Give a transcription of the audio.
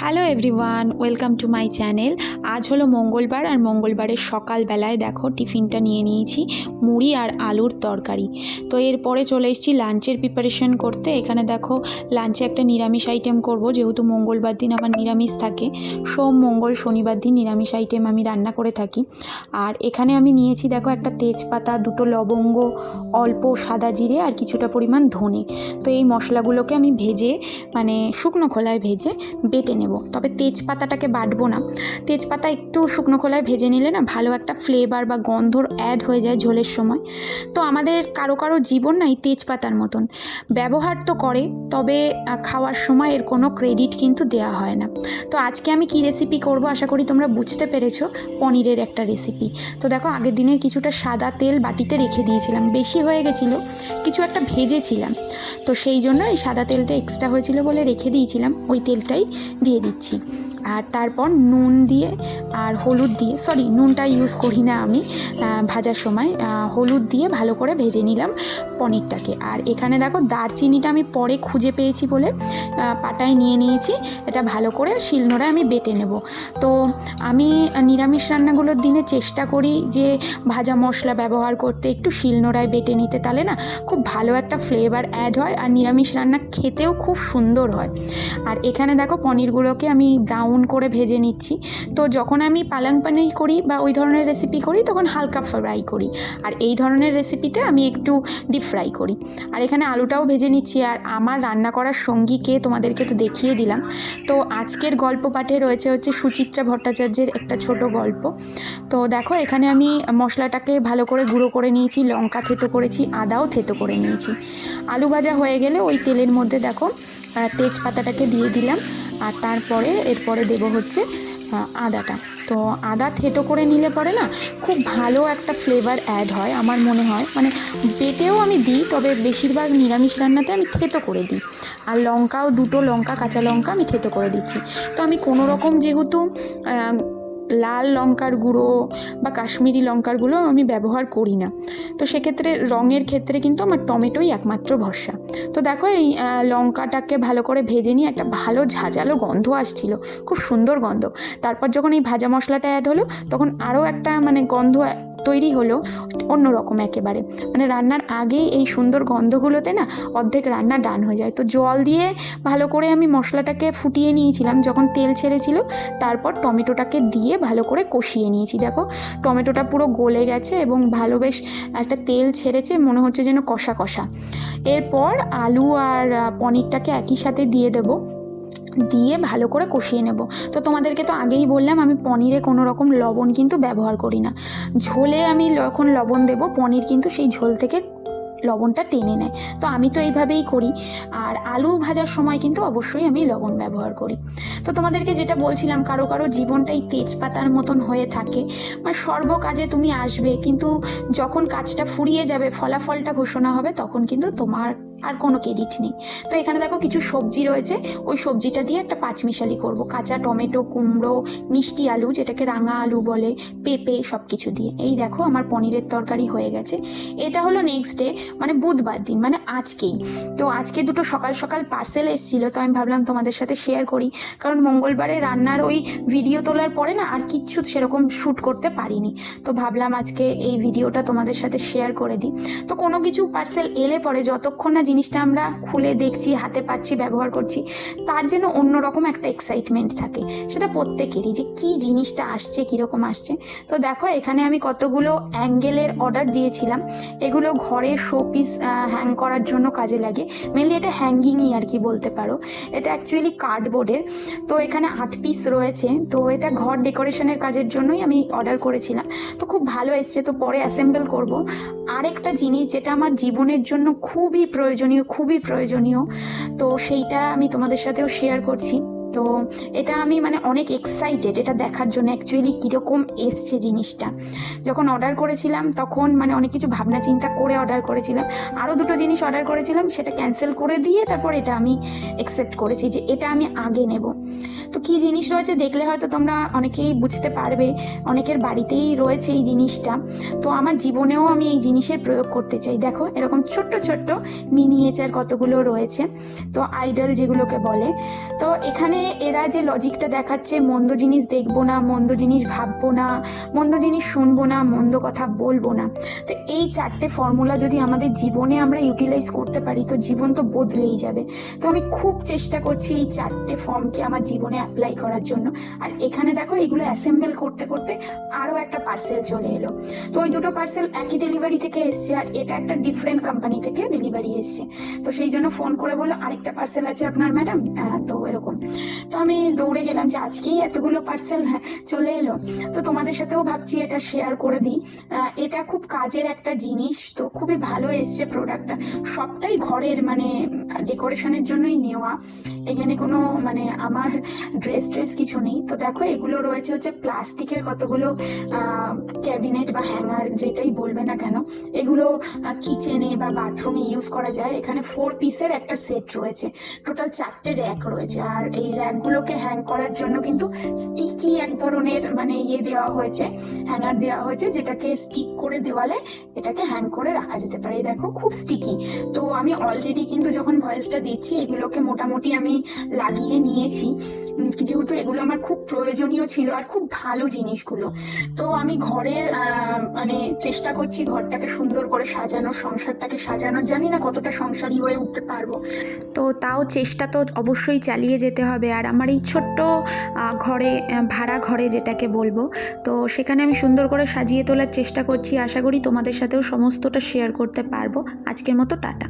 Hello everyone welcome to my channel আজ হলো মঙ্গলবার আর মঙ্গলবারের সকালবেলায় দেখো টিফিনটা নিয়ে নিয়েছি, মুড়ি আর আলুর তরকারি। তো এরপরে চলে এসেছি লাঞ্চের প্রিপারেশন করতে। এখানে দেখো লাঞ্চে একটা নিরামিষ আইটেম করব, যেহেতু মঙ্গলবার দিন আমার নিরামিষ থাকে, সোম, মঙ্গল, শনিবার দিন নিরামিষ আইটেম আমি রান্না করে থাকি। আর এখানে আমি নিয়েছি দেখো একটা তেজপাতা, দুটো লবঙ্গ, অল্প সাদা জিরে আর কিছুটা পরিমাণ ধনে। তো এই মশলাগুলোকে আমি ভেজে মানে শুকনো খোলায় ভেজে বেটে নেব। তবে তেজপাতাটাকে বাটবো না। তেজপাতা একটু শুকনো খোলায় ভেজে নিলে না ভালো একটা ফ্লেভার বা গন্ধর অ্যাড হয়ে যায় ঝোলের সময়। তো আমাদের কারও কারও জীবন না এই তেজপাতার মতন। ব্যবহার তো করে, তবে খাওয়ার সময় এর কোনো ক্রেডিট কিন্তু দেওয়া হয় না। তো আজকে আমি কি রেসিপি করব আশা করি তোমরা বুঝতে পেরেছ, পনিরের একটা রেসিপি তো দেখো আগের দিনের কিছুটা সাদা তেল বাটিতে রেখে দিয়েছিলাম। বেশি হয়ে গেছিল, কিছু একটা ভেজেছিলাম। তো সেই জন্য এই সাদা তেলটা এক্সট্রা হয়েছিল বলে রেখে দিয়েছিলাম। ওই তেলটাই দিয়ে দিচ্ছি। আর তারপর নুন দিয়ে আর হলুদ দিয়ে সরি নুনটা ইউজ করি না আমি ভাজার সময় হলুদ দিয়ে ভালো করে ভেজে নিলাম পনিরটাকে। আর এখানে দেখো দারচিনিটা আমি পরে খুঁজে পেয়েছি বলে পাটায় নিয়ে নিয়েছি, এটা ভালো করে শিলনোড়ায় আমি বেটে নেব। তো আমি নিরামিষ রান্নাগুলোর দিনে চেষ্টা করি যে ভাজা মশলা ব্যবহার করতে, একটু শিলনোড়ায় বেটে নিতে, তাহলে না খুব ভালো একটা ফ্লেভার অ্যাড হয় আর নিরামিষ রান্না খেতেও খুব সুন্দর হয়। আর এখানে দেখো পনিরগুলোকে আমি ব্রাউন করে ভেজে নিচ্ছি। তো যখন আমি পালং পানির করি বা ওই ধরনের রেসিপি করি, তখন হালকা ফ্রাই করি। আর এই ধরনের রেসিপিতে আমি একটু ডিপ ফ্রাই করি। আর এখানে আলুটাও ভেজে নিচ্ছি। আর আমার রান্না করার সঙ্গী কে তোমাদেরকে তো দেখিয়ে দিলাম। তো আজকের গল্প পাঠে রয়েছে হচ্ছে সুচিত্রা ভট্টাচার্যের একটা ছোট গল্প। তো দেখো, এখানে আমি মশলাটাকে ভালো করে গুঁড়ো করে নিয়েছি, লঙ্কা থেতো করেছি, আদাও থেতো করে নিয়েছি। আলু ভাজা হয়ে গেলে ওই তেলের মধ্যে দেখো তেজপাতাটাকে দিয়ে দিলাম। আর তারপরে, এরপরে দেবো হচ্ছে আদাটা। তো আদা থেতো করে নিলে পরে না খুব ভালো একটা ফ্লেভার অ্যাড হয় আমার মনে হয়। মানে বেটেও আমি দিই, তবে বেশিরভাগ নিরামিষ রান্নাতে আমি থেতো করে দিই। আর লঙ্কাও, দুটো লঙ্কা, কাঁচা লঙ্কা আমি থেতো করে দিচ্ছি। তো আমি কোনো রকম যেহেতু লাল লঙ্কার গুঁড়ো বা কাশ্মীরি লঙ্কার গুঁড়ো আমি ব্যবহার করি না। তো সেক্ষেত্রে রঙের ক্ষেত্রে কিন্তু আমার টমেটোই একমাত্র ভরসা। তো দেখো এই লঙ্কাটাকে ভালো করে ভেজে নিয়ে একটা ভালো ঝাঁঝালো গন্ধ আসছিল, খুব সুন্দর গন্ধ। তারপর যখন এই ভাজা মশলাটা অ্যাড হলো, তখন আরও একটা মানে গন্ধ তৈরি হলো অন্যরকম একেবারে। মানে রান্নার আগেই এই সুন্দর গন্ধগুলোতে না অর্ধেক রান্না ডান হয়ে যায়। তো জল দিয়ে ভালো করে আমি মশলাটাকে ফুটিয়ে নিয়েছিলাম যখন তেল ছেড়েছিল, তারপর টমেটোটাকে দিয়ে ভালো করে কষিয়ে নিয়েছি। দেখো, টমেটোটা পুরো গলে গেছে এবং ভালো বেশ একটা তেল ছেড়েছে, মনে হচ্ছে যেন কষা কষা। এরপর আলু আর পনিরটাকে একই সাথে দিয়ে দেবো। দিয়ে ভালো করে কষিয়ে নেব। তো তোমাদেরকে তো আগেই বললাম, আমি পনিরে কোনো রকম লবণ কিন্তু ব্যবহার করি না। ঝোলে আমি যখন লবণ দেব, পনির কিন্তু সেই ঝোল থেকে লবণটা টেনে নেয়। তো আমি তো এইভাবেই করি। আর আলু ভাজার সময় কিন্তু অবশ্যই আমি লবণ ব্যবহার করি। তো তোমাদেরকে যেটা বলছিলাম, কারও কারও জীবনটাই তেজপাতার মতন হয়ে থাকে। মানে সর্ব কাজে তুমি আসবে, কিন্তু যখন কাজটা ফুরিয়ে যাবে, ফলাফলটা ঘোষণা হবে, তখন কিন্তু তোমার আর কোনো ক্রেডিট নেই। তো এখানে দেখো কিছু সবজি রয়েছে। ওই সবজিটা দিয়ে একটা পাঁচমিশালি করব। কাঁচা টমেটো, কুমড়ো, মিষ্টি আলু, যেটাকে রাঙা আলু বলে, পেঁপে সব কিছু দিয়ে। এই দেখো আমার পনিরের তরকারি হয়ে গেছে। এটা হলো নেক্সট ডে মানে বুধবার দিন মানে আজকেই। তো আজকে দুটো সকাল সকাল পার্সেল এসেছিল, তো আমি ভাবলাম তোমাদের সাথে শেয়ার করি। কারণ মঙ্গলবারে রান্নার ওই ভিডিও তোলার পরে না, আর কিচ্ছু সেরকম শ্যুট করতে পারিনি। তো ভাবলাম আজকে এই ভিডিওটা তোমাদের সাথে শেয়ার করে দিই। তো কোনো কিছু পার্সেল এলে পরে, যতক্ষণ না জিনিসটা আমরা খুলে দেখছি, হাতে পাচ্ছি, ব্যবহার করছি, তার যেন অন্যরকম একটা এক্সাইটমেন্ট থাকে। সেটা প্রত্যেকেরই যে কী জিনিসটা আসছে, কীরকম আসছে। তো দেখো, এখানে আমি কতগুলো অ্যাঙ্গেলের অর্ডার দিয়েছিলাম। এগুলো ঘরে শো পিস হ্যাং করার জন্য কাজে লাগে। মেনলি এটা হ্যাঙ্গিংই আর কি বলতে পারো। এটা অ্যাকচুয়ালি কার্ডবোর্ডের তো এখানে আট পিস রয়েছে। তো এটা ঘর ডেকোরেশনের কাজের জন্যই আমি অর্ডার করেছিলাম। তো খুব ভালো এসছে। তো পরে অ্যাসেম্বল করব। আরেকটা জিনিস যেটা আমার জীবনের জন্য খুবই প্রয়োজনীয় খুবই প্রয়োজনীয়। তো সেইটা আমি তোমাদের সাথেও শেয়ার করছি। তো এটা আমি মানে অনেক এক্সাইটেড এটা দেখার জন্য অ্যাকচুয়ালি কীরকম এসছে জিনিসটা। যখন অর্ডার করেছিলাম, তখন মানে অনেক কিছু ভাবনা চিন্তা করে অর্ডার করেছিলাম। আরও দুটো জিনিস অর্ডার করেছিলাম, সেটা ক্যান্সেল করে দিয়ে তারপর এটা আমি অ্যাকসেপ্ট করেছি যে এটা আমি আগে নেব। তো কী জিনিস রয়েছে দেখলে হয়তো তোমরা অনেকেই বুঝতে পারবে, অনেকের বাড়িতেই রয়েছে এই জিনিসটা। তো আমার জীবনেও আমি এই জিনিসের প্রয়োগ করতে চাই। দেখো, এরকম ছোট্ট ছোট্ট মিনিয়েচার কতগুলো রয়েছে। তো আইডল যেগুলোকে বলে। তো এখানে এরা যে লজিকটা দেখাচ্ছে, মন্দ জিনিস দেখব না, মন্দ জিনিস ভাববো না, মন্দ জিনিস শুনব না, মন্দ কথা বলব না। তো এই চারটে ফর্মুলা যদি আমাদের জীবনে আমরা ইউটিলাইজ করতে পারি, তো জীবন তো বদলেই যাবে। তো আমি খুব চেষ্টা করছি এই চারটে ফর্মকে আমার জীবনে অ্যাপ্লাই করার জন্য। আর এখানে দেখো, এগুলো অ্যাসেম্বল করতে করতে আরও একটা পার্সেল চলে এলো। তো ওই দুটো পার্সেল একই ডেলিভারি থেকে এসছে, আর এটা একটা ডিফারেন্ট কোম্পানি থেকে ডেলিভারি এসছে। তো সেই জন্য ফোন করে বলল, আরেকটা পার্সেল আছে আপনার ম্যাডাম তো এরকম। তো আমি দৌড়ে গেলাম যে আজকেই এতগুলো পার্সেল চলে এলো। তো তোমাদের সাথেও ভাবছি এটা শেয়ার করে দিই। এটা খুব কাজের একটা জিনিস, তো খুবই ভালো এসছে প্রোডাক্টটা সবটাই ঘরের মানে ডেকোরেশনের জন্যই নেওয়া। এখানে কোনো মানে আমার ড্রেস ট্রেস কিছু নেই। তো দেখো, এগুলো রয়েছে হচ্ছে প্লাস্টিকের কতগুলো ক্যাবিনেট বা হ্যাঙ্গার যেটাই বলবে না কেন। এগুলো কিচেনে বা বাথরুমে ইউজ করা যায়। এখানে ফোর পিসের একটা সেট রয়েছে। টোটাল চারটে র্যাক রয়েছে। আর এই র্যাকগুলোকে হ্যাং করার জন্য কিন্তু স্টিকি এক ধরনের মানে ইয়ে দেওয়া হয়েছে হ্যাঙ্গার দেওয়া হয়েছে, যেটাকে স্টিক করে দেওয়ালে এটাকে হ্যাং করে রাখা যেতে পারে। দেখো, খুব স্টিকি তো আমি অলরেডি কিন্তু যখন ভয়েসটা দিচ্ছি, এগুলোকে মোটামুটি আমি লাগিয়ে নিয়েছি। যেহেতু এগুলো আমার খুব প্রয়োজনীয় ছিল আর খুব ভালো জিনিসগুলো। তো আমি ঘরের মানে চেষ্টা করছি ঘরটাকে সুন্দর করে সাজানোর সংসারটাকে সাজানোর জানি না কতটা সংসারী হয়ে উঠতে পারব। তো তাও চেষ্টা তো অবশ্যই চালিয়ে যেতে হবে। আর আমার এই ছোট্ট ঘরে ভাড়া ঘরে যেটাকে বলব, তো সেখানে আমি সুন্দর করে সাজিয়ে তোলার চেষ্টা করছি। আশা করি তোমাদের সাথেও সমস্তটা শেয়ার করতে পারব। আজকের মতো টাটা।